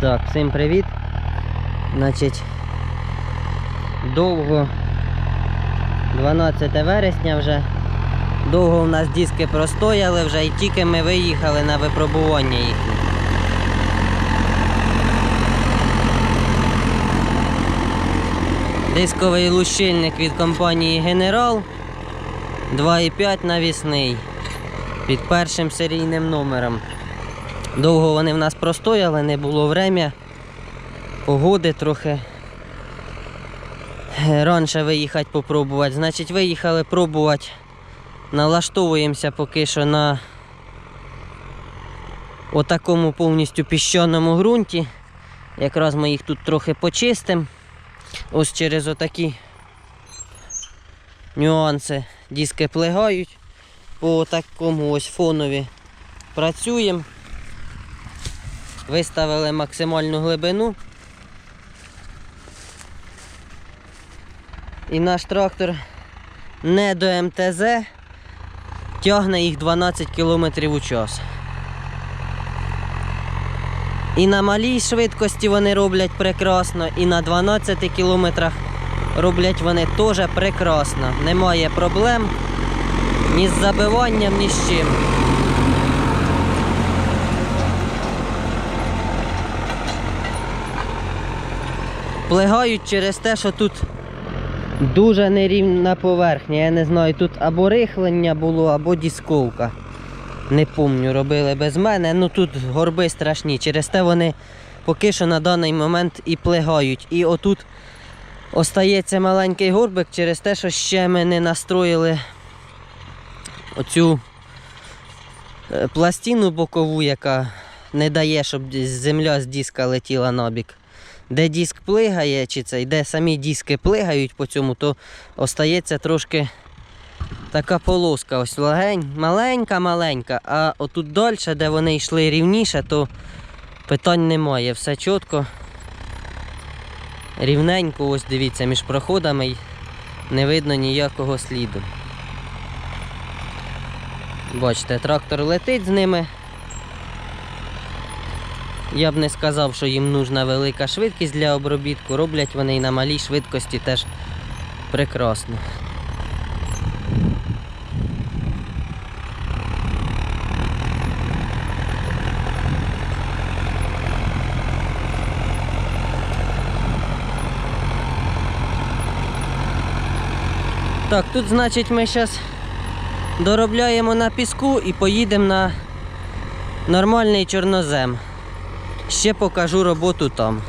Так, всім привіт. Значить, довго 12 вересня вже. Довго у нас диски простояли вже і тільки ми виїхали на випробування їхнє. Дисковий лущильник від компанії Генерал 2,5 навісний під першим серійним номером. Довго вони в нас простояли, не було врем'я, погоди трохи. Е, Раніше виїхати попробувати. Значить, виїхали пробувати. Налаштовуємося поки що на отакому повністю піщаному ґрунті. Якраз ми їх тут трохи почистимо. Ось через отакі нюанси диски плегають. По такому ось фонові працюємо. Виставили максимальну глибину. І наш трактор не до МТЗ тягне їх 12 км у час. І на малій швидкості вони роблять прекрасно, і на 12 км роблять вони теж прекрасно. Немає проблем ні з забиванням, ні з чим. Плегають через те, що тут дуже нерівна поверхня. Я не знаю, тут або рихлення було, або дісковка. Не помню, робили без мене. Ну тут горби страшні. Через те вони поки що на даний момент і плегають. І отут остається маленький горбик через те, що ще ми не настроїли оцю е, пластину бокову, яка не дає, щоб земля з диска летіла набік. Де диск плигає, чи це, де самі диски плигають по цьому, то остається трошки така полоска. Ось легень, маленька-маленька. А отут далі, де вони йшли рівніше, то питань немає. Все чітко. Рівненько, ось дивіться, між проходами не видно ніякого сліду. Бачите, трактор летить з ними. Я б не сказав, що їм нужна велика швидкість для обробітку. Роблять вони і на малій швидкості теж прекрасно. Так, тут, значить, ми зараз доробляємо на піску і поїдемо на нормальний чорнозем. Ще покажу роботу там.